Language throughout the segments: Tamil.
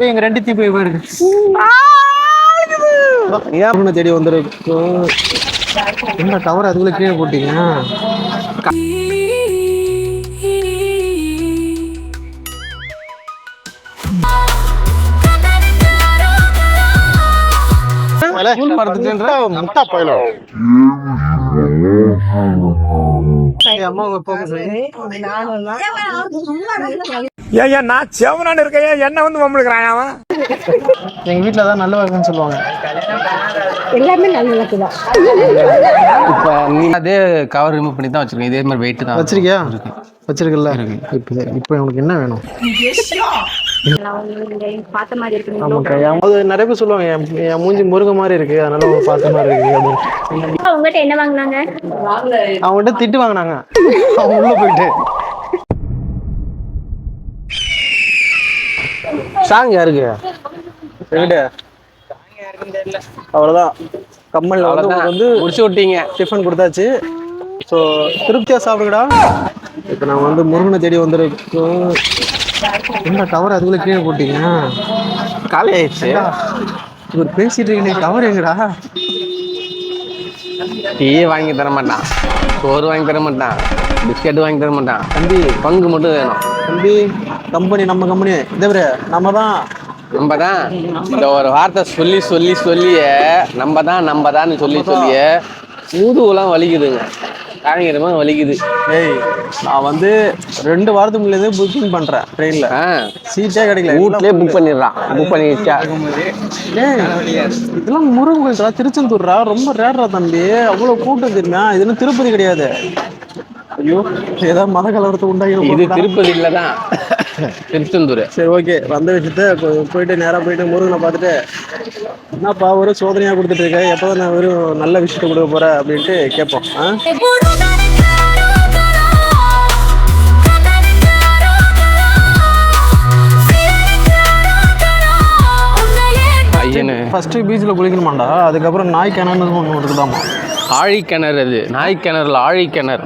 எங்க ரெண்டு தீ போய் போயிருக்கு ஏன் பொண்ணு தேடி வந்துருக்கு என்ன டவர் அதுக்குள்ள கீழே போட்டீங்க? முட்டா பயிலும் அம்மா போக ஏன் நான் செவனான்னு இருக்கேன். என்ன வந்து மம்பளுக்குறான் அவன்? எங்க வீட்ல தான் நல்ல வழக்குன்னு சொல்லுவாங்க. எல்லாமே நல்ல விளக்கு தான் இப்போ நீ அதே கவர் ரிமூவ் பண்ணி தான் வச்சிருக்கேன். இதே மாதிரி வெயிட் தான் வச்சிருக்கியா? வச்சிருக்கல இப்போ இப்போ உனக்கு என்ன வேணும்? நிறைய பேர் சொல்லுவாங்க என் என் மூஞ்சி முருக மாதிரி இருக்கு அதனால உங்க பார்த்த மாதிரி இருக்கு அப்படின்னு. உங்ககிட்ட என்ன வாங்கினாங்க? அவங்ககிட்ட திட்டு வாங்கினாங்க. அவங்க உள்ள போயிட்டு சாங் யாருக்கு? என்கிட்ட அவ்வளோதான் கம்மல்ல வந்து உங்களுக்கு வந்து முடிச்சு விட்டீங்க. டிஃபன் கொடுத்தாச்சு. ஸோ திருப்தியாக சாப்பிடுங்கடா. இப்போ நான் வந்து முருகனை தேடி வந்திருக்கோம். என்ன டவர் அதுக்குள்ள கீழே போட்டீங்க? காலி ஆயிடுச்சு. இவர் பேசிட்டு இருக்கீங்க டவர் எங்கடா? டீ வாங்கி தர மாட்டான் சோறு வாங்கி தர மாட்டான் பிஸ்கெட் வாங்கி தர மாட்டான் தம்பி. பங்கு மட்டும் வேணும். தம்பி கம்பெனி நம்ம கம்பெனி இதே நம்ம தான் நம்ம தான் இந்த ஒரு வார்த்தை சொல்லி சொல்லி சொல்லியே நம்ம தான் நம்ம தான் சொல்லி சொல்லியே முதுகுலாம் வலிக்குதுங்க. காய்கறமா வலிக்குது. ஏய் நான் வந்து ரெண்டு வாரத்துக்கு முன்னாடி புக்கிங் பண்றேன் ட்ரெயின்ல சீட்டே கிடைக்கல வீட்லயே புக் பண்ணிடுறான். புக் பண்ணி வச்சா ஏய் இதெல்லாம் முருகன் கோயில்டா திருச்செந்தூர்ரா? ரொம்ப ரேட்ரா தம்பி. அவ்வளவு கூட்டம் தெரியுமா? இது திருப்பதி கிடையாது. ஐயோ ஏதாவது மத கலவரத்தை இது உண்டாக்கி திருப்பதி இல்ல தான். திருச்செந்தூர். சரி ஓகே. வந்த விஷயத்த போயிட்டு நேரா போயிட்டு முருகனை பார்த்துட்டு என்னப்பா ஒரு சோதனையா கொடுத்துட்டு இருக்க? எப்போதான் நான் வெறும் நல்ல விஷயத்த கொடுக்க போற? அப்படின்ட்டு கேட்போம். ஆ? ஐயனு. ஃபர்ஸ்ட் பீச்சில் குளிக்கணுமாண்டா? அதுக்கப்புறம் நாய் கிணறு ஒன்று இருக்குதாமா ஆழி கிணறு அது நாய் கிணறுல ஆழி கிணறு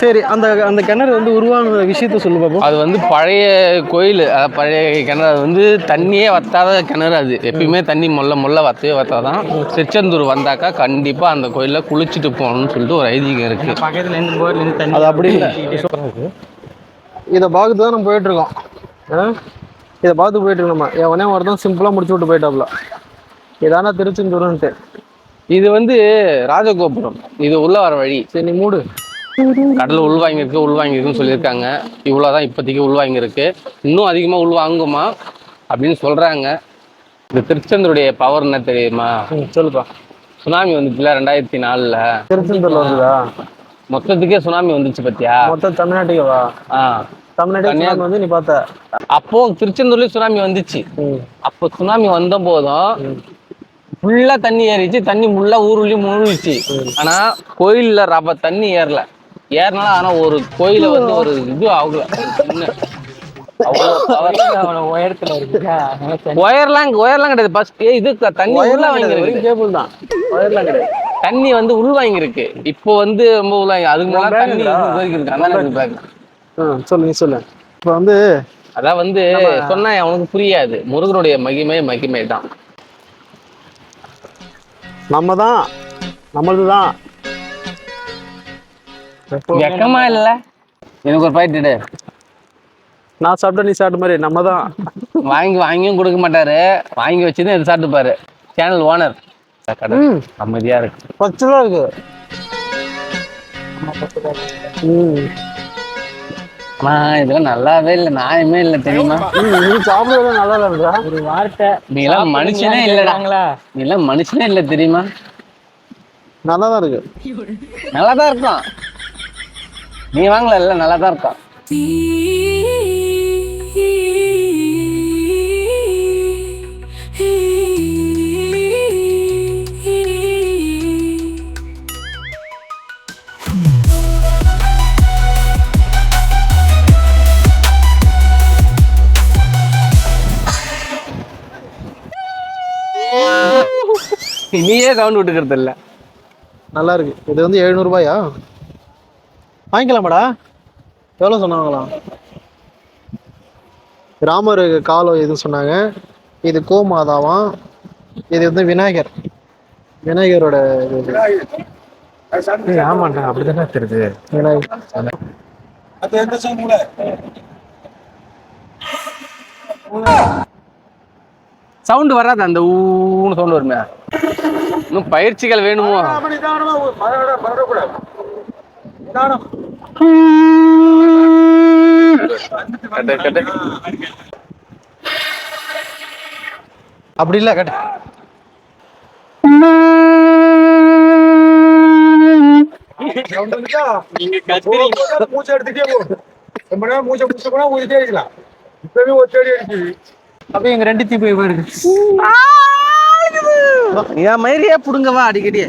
சரி அந்த அந்த கிணறு வந்து உருவான விஷயத்த சொல்லு பாப்போம். அது வந்து பழைய கோயில் அதாவது பழைய கிணறு. அது வந்து தண்ணியே வத்தாத கிணறு அது. எப்பயுமே தண்ணி மொல்ல மொல்ல வத்தவே வத்தாதான். திருச்செந்தூர் வந்தாக்கா கண்டிப்பாக அந்த கோயிலில் குளிச்சுட்டு போகணும்னு சொல்லிட்டு ஒரு ஐதீகம் இருக்கு. பக்கத்துல இருந்து போர்ல இருந்து தண்ணி அது அப்படி இல்லை. இதை பார்த்து தான் நம்ம போயிட்டு இருக்கோம் ஆ? இதை பார்த்து போயிட்டு இருக்கோம் நம்ம எவனே ஒருத்தன் சிம்பிளாக முடிச்சு விட்டு போயிட்டாப்ல இதானா திருச்செந்தூர்ன்ட்டு. இது வந்து ராஜகோபுரம். இது உள்ள வர வழி. சரி நீ மூடு. கடல் உள்வாங்கியிருக்கு உள்வாங்கியிருக்குன்னு சொல்லியிருக்காங்க. இவ்வளோதான் இப்போதைக்கு உள்வாங்கியிருக்கு இன்னும் அதிகமாக உள்வாங்குமா அப்படின்னு சொல்கிறாங்க இந்த திருச்செந்தூருடைய பவர் என்ன தெரியுமா? சொல்லுப்பா. சுனாமி வந்துச்சுல ரெண்டாயிரத்தி நாலில். திருச்செந்தூர்ல வந்ததா? மொத்தத்துக்கே சுனாமி வந்துச்சு பத்தியா? மொத்தம் தமிழ்நாட்டுக்கு வா ஆ சுனாமி வந்து நீ பார்த்த. அப்போ திருச்செந்தூர்லயும் சுனாமி வந்துச்சு. அப்போ சுனாமி வந்த போதும் ஃபுல்லா தண்ணி ஏறிச்சு தண்ணி முள்ளா ஊருலயும் முழுகிச்சு. ஆனா கோயில்ல ரப்ப தண்ணி ஏறல. ஏறினாலும் ஆனா ஒரு கோயில வந்து ஒரு இது ஆகல. ஒயர்லாம் ஒயர்லாம் கிடையாது. ஃபர்ஸ்ட் இது தண்ணி உள்ள வாங்கிருக்கு கேபிள் தான். ஒயர்லாம் கிடையாது. தண்ணி வந்து உள் இப்போ வந்து ரொம்ப உள் வாங்கி அதுக்கு முன்னாடி தண்ணி இருக்கு? அதான் எனக்கு bag. ம் சொல்லு நீ சொல்லு. இப்போ வந்து அதான் வந்து சொன்னா அவனுக்கு புரியாது. முருகனுடைய மகிமை மகிமை தான் நம்ம தான் நம்மளது தான் வெக்கமா இல்ல. எனக்கு ஒரு பாயிட்டு நான் சாப்பிட்டா நீ சாப்பிட்ட மாதிரி நம்ம தான் வாங்கி வாங்கியும் கொடுக்க மாட்டாரு. வாங்கி வச்சுதான் எது சாப்பிட்டுப்பாரு. சேனல் ஓனர் கடை. அமைதியா இருக்கு. ரூபா இருக்கு. ஆனா இதெல்லாம் நல்லாவே இல்ல நியாயமே இல்ல தெரியுமா? இது சாப்பிடுறது நல்லா இருக்கா ஒரு வார்த்தை. நீ எல்லாம் மனுஷனே இல்லடா. கேக்குறாங்களா? நீ எல்லாம் மனுஷனே இல்ல தெரியுமா? நல்லா தான் இருக்கு. நல்லாதான் இருக்கும் நீ வாங்கல இல்ல நல்லாதான் இருக்கும் நீயே சவுண்ட் விட்டுக்கிறது இல்ல நல்லா இருக்கு இது வந்து எழுநூறுபாயா? வாங்கிக்கலாமாடா. எவ்வளோ சொன்னாங்களாம் ராமர் காலம் எதுவும் சொன்னாங்க. இது கோமாதாவாம் இது வந்து விநாயகர். விநாயகரோட இது. இது. ஆமாண்டா அப்படிதானே தெரியுது. விநாயகர். சவுண்ட் வராது அந்த ஊன்னு சவுண்ட் வருமே. இன்னும் பயிற்சிகள் வேணுமோ. அப்படி இல்லை கட்டு. மூச்சை எடுத்துட்டே போ. ரொம்ப நேரம் மூச்சை பிடிச்ச போனா ஊதிட்டே இருக்கலாம் இப்பவே ஒரு தேடி அடிக்குது. அப்படியே எங்க ரெண்டு தீ போய் போயிருக்கு என் மயிரியே புடுங்கவா அடிக்கடி.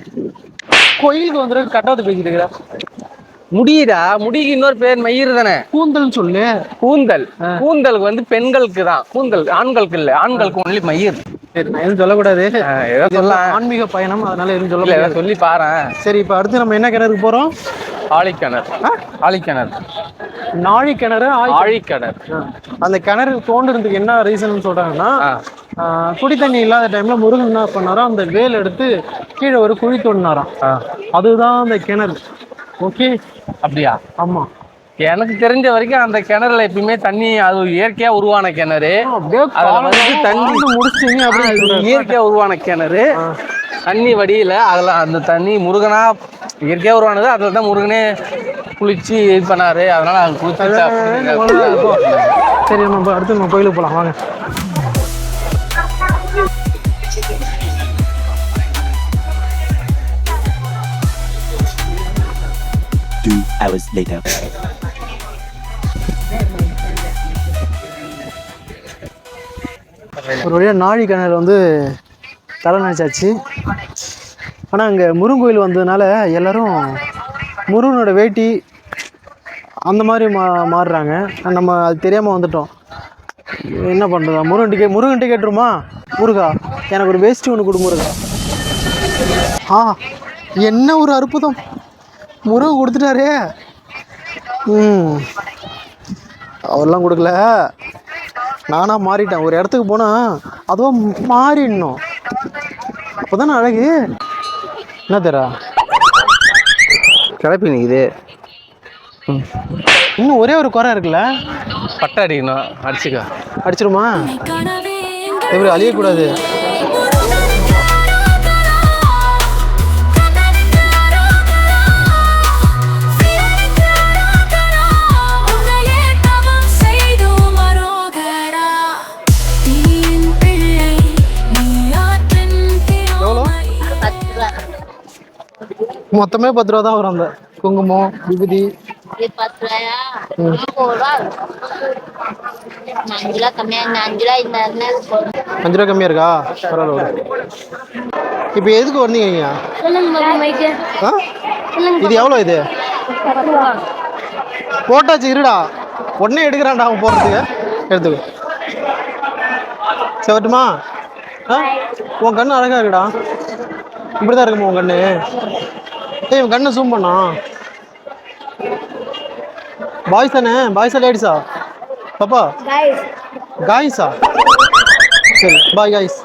கோயிலுக்கு வந்துட்டு கட்டாவது பேசிட்டு இருக்கிறா முடியுதா முடிக்கு இன்னொரு பேர் மயிர் தானே? கூந்தல்னு சொல்லு. கூந்தல். கூந்தலுக்கு வந்து பெண்களுக்கு தான். கூந்தல் ஆண்களுக்கு இல்ல. ஆண்களுக்கு ஒன்லி மயிர் சரி நான் எதுவும் சொல்லக்கூடாது. ஏதோ சொல்லலாம். ஆன்மீக பயணம் அதனால எதுவும் சொல்ல சொல்லி பாறேன் சரி இப்போ அடுத்து நம்ம என்ன கிணறுக்கு போறோம்? ஆழிக்கிணறு. ஆழிக்கிணறு. நாழி கிணறு ஆழி ஆழிக்கிணறு அந்த கிணறு தோண்டுறதுக்கு என்ன ரீசன் சொல்றாங்கன்னா குடி தண்ணி இல்லாத டைம்ல முருகன் என்ன பண்ணாரோ அந்த வேல் எடுத்து கீழே ஒரு குழி தோண்டினாராம். அதுதான் அந்த கிணறு. ஓகே? அப்படியா? ஆமா. எனக்கு தெரிஞ்ச வரைக்கும் அந்த கிணறுல எப்பயுமே தண்ணி அது இயற்கையா உருவான கிணறு. அதுல வந்து தண்ணி ஆ, அப்படின்னு. இயற்கையா உருவான கிணறு. தண்ணி வடியில அதுல அந்த தண்ணி முருகனா இயற்கையா உருவானது அதுல தான் முருகனே குளிச்சு இது பண்ணாரு. அதனால அங்க குளிச்சு சரி நம்ம அடுத்து நம்ம கோயிலுக்கு போலாம். வாங்க. Two hours later. ஒரு வழியாக நாழி கிணறு வந்து தலை நினச்சாச்சு. ஆனால் அங்கே முருகன் கோயில் வந்ததுனால எல்லாரும் முருகனோட வேட்டி அந்த மாதிரி மா மாறுறாங்க. நம்ம அது தெரியாமல் வந்துட்டோம். என்ன பண்ணுறதா முருகன் டிக்கெட் முருகன் கேட்டுருமா முருகா எனக்கு ஒரு வேஷ்டி ஒன்று கொடு முருகா. ஆ என்ன ஒரு அற்புதம். முருகன் கொடுத்துட்டாரே. ம். அவரெல்லாம் கொடுக்கல. நானாக மாறிட்டேன். ஒரு இடத்துக்கு போனால் அதுவும் மாறிடணும். அப்போ தானே அழகு. என்ன தரா கிளப்பி நிக்குது. இன்னும் ஒரே ஒரு குறை இருக்குல்ல? பட்டை அடிக்கணும். அடிச்சுக்க. அடிச்சிருமா? எப்படி அழியக்கூடாது? மொத்தமே பத்து ரூபா தான் வரும் அந்த குங்குமம் விபூதி. பத்து ரூபாயா? அஞ்சு ரூபா கம்மியா அஞ்சு ரூபா இருக்கா? பரவாயில்ல. இப்போ எதுக்கு வந்தீங்க நீங்க? சொல்லுங்க பாபு மைக்கு ஆ? இது எவ்வளோ இது? போட்டாச்சு இருடா. உடனே எடுக்கிறான்டா அவன் போகிறதுக்கு எடுத்துக்கோ. சரி வரட்டுமா ஆ? உன் கண்ணு அழகா இருக்குடா. இப்படி தான் இருக்குமா உன் கண்ணு? ஏய் உன் கண்ணை ஜூம் பண்ணா. பாய்ஸ் தானே? பாய்ஸா லேடிஸா பாப்பா. காய்ஸா சரி bye guys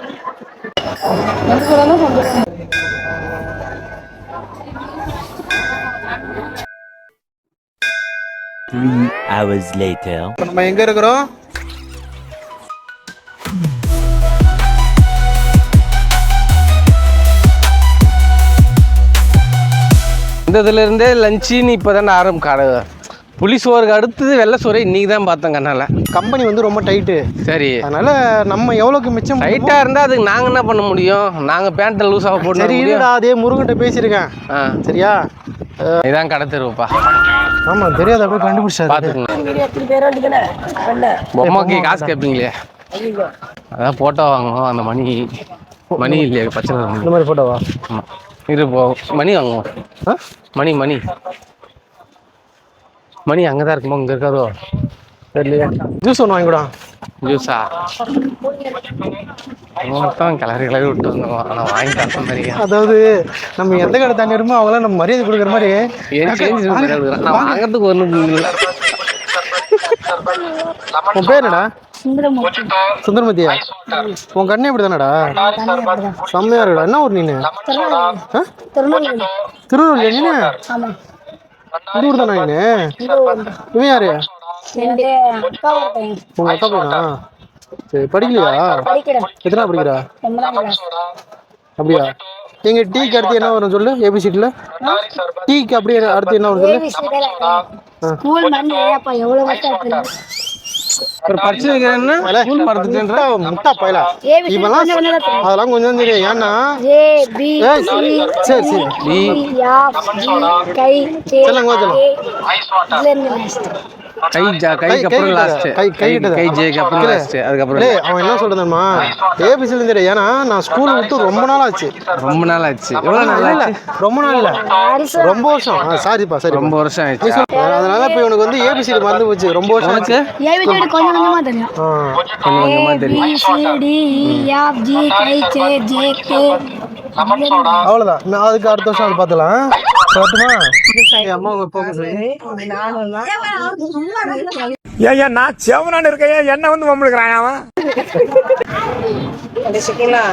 Three hours later. நம்ம எங்கே இருக்கிறோம்? இந்த இதுல இருந்தே லஞ்சின்னு இப்போதான் ஆரம்பிக்காரு புளிசோருக்கு அடுத்தது வெள்ளை சோறு இன்னைக்கு தான் பார்த்தேன் கண்ணால கம்பெனி வந்து ரொம்ப டைட்டு சரி. அதனால நம்ம எவ்வளோக்கு மிச்சம் முடியுமோ- டைட்டா இருந்தா அதுக்கு நாங்க என்ன பண்ண முடியும்? நாங்க பேண்ட்டை லூஸாக போட்டு சரி இருடா அதே முருகன்ட்ட பேசியிருக்கேன். ஆ. சரியா? இதான் கடை தெருவுப்பா. ஆமா தெரியாத அப்படியே கண்டுபிடிச்சாரு? பாத்துக்கோங்க. பொம்மைக்கு காசு கேட்பீங்களே அதான் போட்டோ வாங்குவோம் அந்த மணி மணி இல்லையா பச்சை இந்த மாதிரி போட்டோவா ஆமா. இரு போ மணி வாங்குவோம். ஆ? மணி மணி. மணி அங்கே தான் இருக்குமோ இங்கே இருக்காதோ? தெரியலையா. ஜூஸ் ஒன்று வாங்கிக்கூடா ஜூஸா மொத்தம் கிளறி கிளறி விட்டு வந்தோம் ஆனால் வாங்கி தர மாதிரி அதாவது நம்ம எந்த கடை தண்ணி வருமோ அவங்களாம் நம்ம மரியாதை கொடுக்குற மாதிரி. நான் வாங்குறதுக்கு ஒன்றும் இல்லை உன் பேர் என்னடா? சுந்தரமூர்த்தி. சுந்தரமத்தியா உன் கண்ணே இப்படி தானடா செம்மையா இருக்குடா என்ன ஊர் நீனு? ஆ? திருநெல்வேலி. திருநெல்வேலி. நீனு? ஆமா. இந்த ஊர் தானே நீனு? இவன் யாரு? உங்க அக்கா பையனா? சரி படிக்கலையா? எத்தனை படிக்கிறா? அப்படியா? எங்க டீக்கு அடுத்து என்ன வரும் சொல்லு? ஏபிசிடில டீக்கு அப்படியே அடுத்து என்ன வரும் சொல்லு? ஸ்கூல் மணி அப்பா எவ்வளவு வருஷம் இருக்கு ஒரு பரிச்சு வைக்கிறேன்னா ஸ்கூல் மறந்துட்டேன்ற முட்டா முட்டா பயலா ஏபிசி இவெல்லாம் கொஞ்சம் கொஞ்சம் தான் அதெல்லாம் கொஞ்சம் தெரியும் ஏன்னா ஏ பி ஏய், சரி சரி டி யா ஜி கை சே சொல்லுங்க, சொல்லுங்க. இருந்து. கை ஜா கைக்கு அப்புறம் லாஸ்ட் கை கை கை ஜேக்கு அப்புறம். லாஸ்ட் அதுக்கப்புறம் அவன் என்ன சொல்றதுமா ஏபிசில தெரியும் ஏன்னா நான் ஸ்கூல் விட்டு ரொம்ப நாள் ஆச்சு ரொம்ப நாள் ஆச்சு எவ்வளவு நாள் இல்ல ஆச்சு ரொம்ப நாள் இல்ல ரொம்ப வருஷம். சாரிப்பா சரி ரொம்ப வருஷம் ஆயிடுச்சு. அதனால இப்போ இவனுக்கு வந்து ஏபிசிடி மறந்து போச்சு. ரொம்ப வருஷம் ஆச்சு. ஏபிசி கொஞ்சம் தெரியும். தெரியும். ஜி கை ஜே கே அவ்வளவுதான். நான் அதுக்கு அடுத்த வருஷம் அது பார்த்துலாம் சொல்லட்டுமா? அம்மா உங்க போக சொல்லி. ஏன் ஏன் நான் செவனான்னு இருக்கேன் என்ன வந்து மம்பளுக்குறான் அவன்? வச்சுக்கலாம்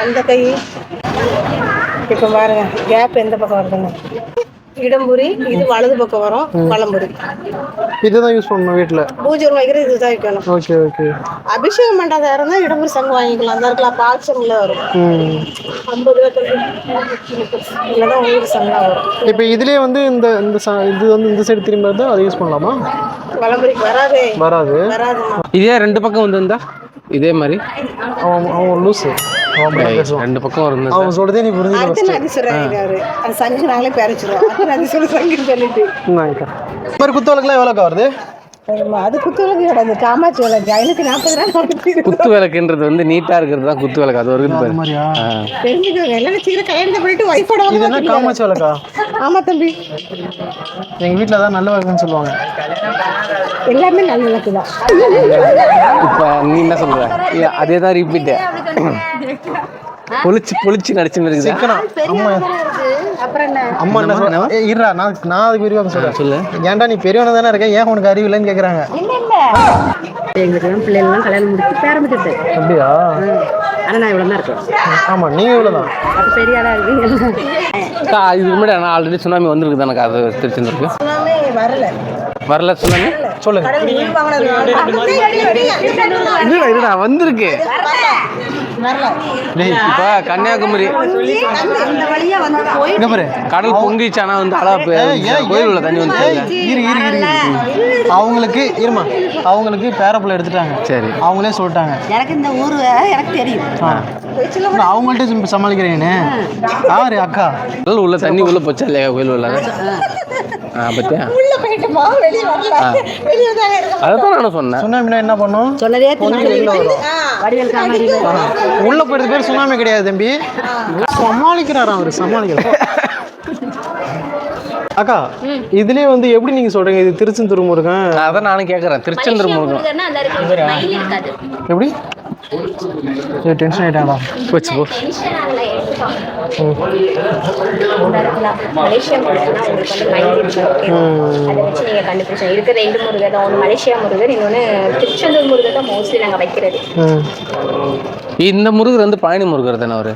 அந்த கை. இப்போ பாருங்க கேப் எந்த பக்கம் வருதுங்க இடம்புரி இது வலது பக்கம் வரும் வலம்புரி இதுதான் யூஸ் பண்ணணும் வீட்டில் பூஜை வைக்கிறது இதுதான் வைக்கணும். ஓகே ஓகே அபிஷேகம் பண்ணுறதா இருந்தால் இடம்புரி சங்கு வாங்கிக்கலாம். அந்த இருக்கலாம் பால்சமில் வரும். ஐம்பது இல்லைன்னா உங்களுக்கு சங்கா வரும். இப்போ இதுலயே வந்து இந்த இந்த ச- இது வந்து இந்த சைடு திரும்பி இருந்தால் அதை யூஸ் பண்ணலாமா? வலம்புரிக்கு வராதே. வராது. வராதுமா இதே ரெண்டு பக்கம் வந்திருந்தா? இதே மாதிரி. அவன் அவன் லூஸு ரெண்டு பக்கம் இருந்தா அவன் சொல்றதே நீ இருக்காரு. அது சங்கு நாங்களே இந்த மாதிரி குத்து விளக்குலாம் எவ்வளோக்கா வருது? அது குத்து விளக்கு கிடந்து காமாட்சி விளக்கு. ஐநூற்றி நாற்பது ரூபா குத்து விளக்குன்றது வந்து நீட்டா இருக்கிறது தான் குத்து விளக்கு. அது ஒரு. தெரிஞ்சுக்கோங்க. எல்லாம் வச்சுக்கிற கல்யாணத்தை பண்ணிட்டு ஒய்ஃபோட இது என்ன காமாட்சி விளக்கா? ஆமா தம்பி. எங்க வீட்டில் தான் நல்ல விளக்குன்னு சொல்லுவாங்க. எல்லாமே நல்ல விளக்கு தான். இப்ப நீ என்ன சொல்ற? அதே தான் ரிப்பீட் பொழிச்சு பொழிச்சு நடிச்சு இருக்குது சிக்கனா அம்மா அப்புறம் என்ன? அம்மா என்ன சொல்ல ஏய், இருடா நான் நான் அதுக்கு பெரியவங்க சொல்றேன். சொல்லு. ஏன்டா நீ பெரியவன தானே இருக்க? ஏன் உனக்கு அறிவு இல்லைன்னு கேக்குறாங்க. பிள்ளைகள்லாம் கல்யாணம் முடிச்சு பேரம்பிச்சிட்டு அப்படியா? ஆனா நான் இவ்வளோ தான் இருக்கேன். ஆமா நீங்க இவ்வளவுதான். அப்போ பெரிய ஆளா இருக்கு அக்கா, இதுக்கு முன்னாடி ஆனால் ஆல்ரெடி சுனாமி வந்திருக்கு தானக்கா அது திருச்செந்தூருக்கு வரல. வரல சுனாமி? சொல்லுங்க இல்லடா வந்திருக்கு. இப்ப கன்னியாகுமரி. இங்க பாரு கடல் பொங்கிச்சு ஆனா வந்து ஏன், கோயில் உள்ள தண்ணி வந்து இரு இரு இரு இரு. அவங்களுக்கு இருமா அவங்களுக்கு பேரப்புல எடுத்துட்டாங்க. சரி. அவங்களே சொல்லிட்டாங்க. எனக்கு இந்த ஊர் எனக்கு தெரியும். அவங்கள்ட்ட சமாளிக்கிறேன்னு யாரு அக்கா? கடல் உள்ள தண்ணி உள்ள போச்சா இல்லையா கோயில் உள்ள? பத்தியா? உள்ள போயிட்டுமா வெளியே வரல. வெளியே தான் இருக்கோம் அதான் நானும் சொன்னேன். சுனாமினா என்ன பண்ணும்? சொன்னதே வெளியில வரும் வடிவேல் காமெடி உள்ள போயிறது பேர் சுனாமி கிடையாது தம்பி. சமாளிக்கிறாராம் அவரு? சமாளிக்கிறார் அக்கா இதுலயே வந்து எப்படி நீங்க சொல்றீங்க? இது திருச்செந்தூர் முருகன் அதான் நானும் கேட்கறேன் திருச்செந்தூர் முருகன் எப்படி? டென்ஷன் ஆயிட்டாங்களா போச்சு போ. ஆகல மலேசியா முருகன்னா உங்களுக்கு வந்து மயில் இருக்கு அதை வச்சு நீங்க கண்டுபிடிச்சோம் இருக்க ரெண்டு முருகர் தான் ஒன்று மலேசியா முருகர் இன்னொன்று திருச்செந்தூர் முருகர் தான் மோஸ்ட்லி நாங்கள் வைக்கிறது. இந்த முருகர் வந்து பழனி முருகர் தானே அவரு?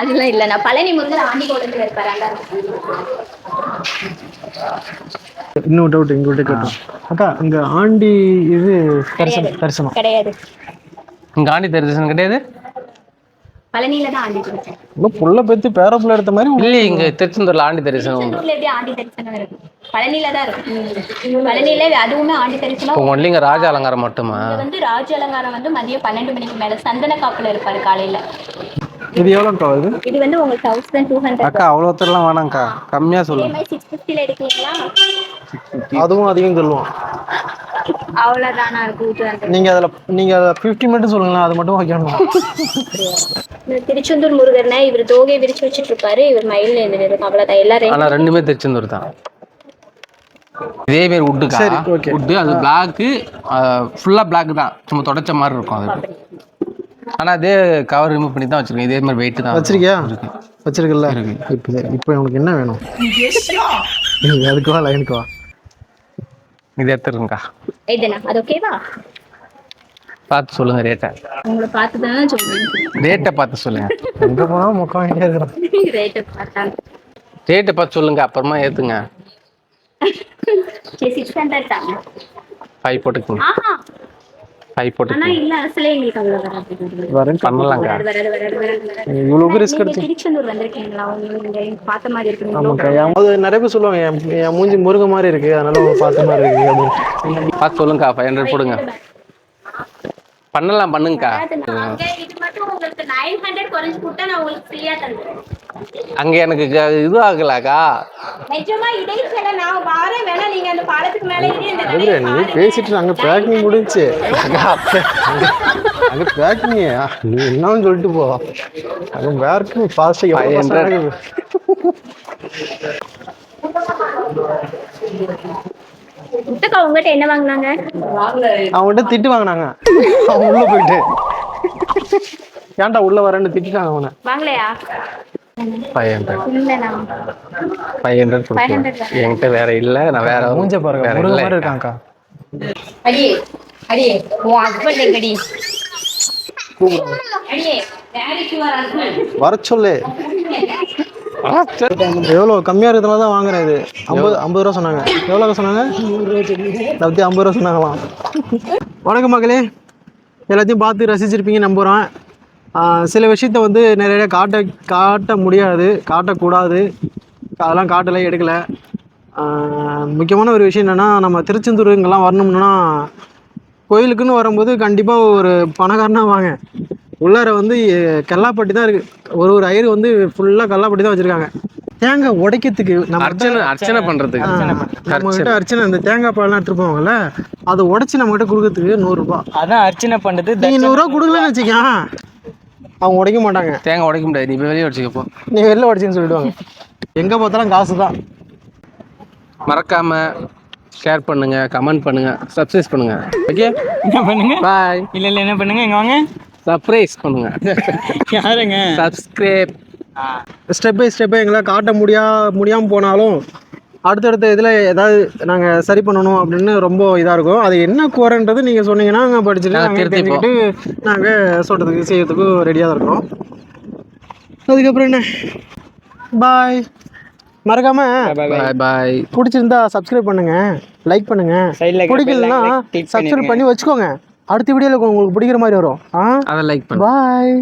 அதெல்லாம் இல்லை நான் பழனி முருகர் ஆண்டி கோலத்தில் இருப்பாரு இன்னொரு டவுட் எங்கள்கிட்ட கேட்டோம். அக்கா இங்க ஆண்டி இது தரிசனம் தரிசனம். கிடையாது. இங்க ஆண்டி தரிசனம் கிடையாது? பழனியில தான் ஆண்டி தரிசனம் இன்னும் புள்ள பெத்து பேரப்புல எடுத்த மாதிரி இல்லையே இங்க திருச்செந்தூர்ல ஆண்டி தரிசனம் உண்டு. எப்படி ஆண்டி தரிசனம் இருக்கு பழனியில தான் இருக்கு பழனியில அதுவுமே ஆண்டி தரிசனம். இப்போ ஒன்லி இங்க ராஜ அலங்காரம் மட்டுமா? இங்க வந்து ராஜ அலங்காரம் வந்து மதியம் பன்னெண்டு மணிக்கு மேல சந்தன காப்புல இருப்பாரு காலையில. இது எவ்வளோக்கா இது இது வந்து உங்களுக்கு தௌசண்ட் டூ ஹண்ட்ரட் அக்கா அவ்வளோ ஒருத்தர்லாம் வேணாங்க்கா கம்மியா சொல்லு. சிக்ஸ் ஃபிஃப்டில எடுக்கிறீங்களா அதுவும் அதிகம் சொல்லுவோம் அவ்வளோதானா இருக்கும் டூ ஹண்ட்ரட் நீங்க அதுல நீங்க ஃபிஃப்டி மட்டும் சொல்லுங்களேன் அது மட்டும் வைக்கணும் திருச்செந்தூர் முருகர்னா இவர் தோகை விரிச்சு வச்சுட்டு இருப்பாரு இவர் மயில் எழுந்திருக்கு அவ்வளவுதான். எல்லாரும் ஆனா ரெண்டுமே திருச்செந்தூர் தான். இதே மாரி உட்டுக்கா சரி, okay. உட்டு அது பிளாக்கு ஃபுல்லா பிளாக் தான். சும்மா தொடச்ச மாதிரி இருக்கும் அது. ஆனா அதே கவர் ரிமூவ் பண்ணி தான் வச்சிருக்கேன். இதே மாதிரி வெயிட் தான் வச்சிருக்கியா. வச்சிருக்கல இப்போ இப்போ உனக்கு என்ன வேணும்? நீ அதுக்கு வா லைனுக்கு வா. இது எடுத்துருங்கக்கா. இதுனா அது ஓகேவா பார்த்து சொல்லுங்க ரேட்டை உங்களை பார்த்து தானே சொல்றேன். ரேட்டை பார்த்து சொல்லுங்க. எங்கே போனாலும் மொக்கம் இருக்கிறான் ரேட்டை பார்த்தா. ரேட்டை பார்த்து சொல்லுங்க அப்புறமா ஏத்துங்க. சரி சிக்ஸ் ஹண்ட்ரட் தாங்க. ஃபைவ் போட்டுக்கோங்க. ஆஹா. ஃபைவ் ஆனா போட்டுக்கோங்க இல்ல அரசுல எங்களுக்கு அவ்வளவு வராது. வரேன். பண்ணலாங்க. வராது வராது வராது வராது. வராது இவ்வளோ ரிஸ்க் நீங்க எடுத்து திருச்செந்தூர் வந்திருக்கீங்களா? இங்க பார்த்த மாதிரி இருக்கு. என் அது நிறைய பேர் சொல்லுவாங்க என் என் மூஞ்சி முருக மாதிரி இருக்கு அதனால பார்த்த மாதிரி இருக்கு. அப்படின்னு பார்த்து சொல்லுங்கக்கா ஃபைவ் ஹண்ட்ரட் போடுங்க. பண்ணலாம் பண்ணுங்கக்கா. அங்க எனக்கு க- இது ஆகலாக்கா? நிஜமா இடைச்சல நான் வாரேன் வேணா நீங்க அந்த பாலத்துக்கு மேல ஏறி அந்த எதிர நீ பேசிட்டு அங்கே பேக்கிங் முடிஞ்சுச்சு அங்கே பேக்கிங் நீ என்னன்னு சொல்லிட்டு போ. அங்கே பேக்கிங் ஃபாஸ்ட்டாக 500. முத்தக்கா உங்ககிட்ட என்ன வாங்குனாங்க? அவன்கிட்ட திட்டு வாங்கினாங்க. அவன் உள்ள போயிட்டு. ஏன்டா உள்ள வரேன்னு திட்டிட்டாங்க அவனை. வாங்கலையா? ஃபைவ் ஹண்ட்ரட் இல்லண்ணா. ஃபைவ் ஹண்ட்ரட் 500 என்கிட்ட வேற இல்ல நான் வேற மூஞ்ச பாருங்க வேற இல்ல. இருக்காங்கக்கா அடியே அடியே உன் ஹஸ்பண்ட் எங்கடி? வர சொல்லு. எவ்வளோ கம்மியாக இருக்கிறதுனால தான் வாங்குறேன் இது. ஐம்பது ஐம்பது ரூபா சொன்னாங்க. எவ்வளோ சொன்னாங்க? லத்தி ஐம்பது ரூபா சொன்னாங்களாம். வணக்கம் மகளே எல்லாத்தையும் பார்த்து ரசிச்சிருப்பீங்க நம்புகிறேன் சில விஷயத்த வந்து நிறைய காட்ட காட்ட முடியாது. காட்டக்கூடாது. அதெல்லாம் காட்டலை எடுக்கலை. முக்கியமான ஒரு விஷயம் என்னென்னா நம்ம திருச்செந்தூர் இங்கெல்லாம் வரணும்னா கோயிலுக்குன்னு வரும்போது கண்டிப்பாக ஒரு பணக்காரனாக வாங்க. உள்ளார வந்து கல்லாப்பட்டி தான் இருக்குது ஒரு ஒரு ஐயர் வந்து ஃபுல்லாக கல்லாப்பட்டி தான் வச்சுருக்காங்க. தேங்காய் உடைக்கிறதுக்கு நம்ம அர்ச்சனை அர்ச்சனை பண்றதுக்கு. நம்ம கிட்ட அர்ச்சனை. இந்த தேங்காய் பழம்லாம் எடுத்துட்டு போவாங்கல்ல அதை உடச்சி நம்ம கிட்ட கொடுக்கறதுக்கு நூறுரூபா. அதான் அர்ச்சனை பண்றது நீங்கள் நூறுரூவா கொடுக்கலன்னு வச்சுக்கேன். அவங்க உடைக்க மாட்டாங்க. தேங்காய் உடைக்க முடியாது. நீ வெளியே வச்சுக்கப்போ நீ வெளில உடைச்சின்னு சொல்லிடுவாங்க. எங்கே பார்த்தாலும் காசு தான். மறக்காம ஷேர் பண்ணுங்க கமெண்ட் பண்ணுங்க சப்ஸ்கிரைப் பண்ணுங்க. ஓகே என்ன பண்ணுங்க? பாய் இல்ல இல்ல என்ன பண்ணுங்க? இங்க வாங்க. சர்ப்ரைஸ் பண்ணுங்க. யாருங்க? சப்ஸ்கிரைப் ஸ்டெப் பை ஸ்டெப்பாக எங்களால் காட்ட முடியா முடியாமல் போனாலும் அடுத்தடுத்த இதில் ஏதாவது நாங்கள் சரி பண்ணணும் அப்படின்னு ரொம்ப இதாக இருக்கும். அது என்ன குறைன்றது நீங்கள் சொன்னீங்கன்னா நாங்கள் படிச்சுட்டு நாங்க நாங்கள். தெரிஞ்சுக்கிட்டு நாங்கள் சொல்கிறதுக்கு செய்யறதுக்கு ரெடியாக தான் இருக்கிறோம் அதுக்கப்புறம் என்ன? பாய் மறக்காம பாய் பாய் பிடிச்சிருந்தா சப்ஸ்கிரைப் பண்ணுங்க லைக் பண்ணுங்க. பிடிக்கலன்னா சப்ஸ்கிரைப். பண்ணி வச்சுக்கோங்க. அடுத்த வீடியோவில் உங்களுக்கு பிடிக்கிற மாதிரி வரும். ஆ? அதை லைக் பண்ணு பாய்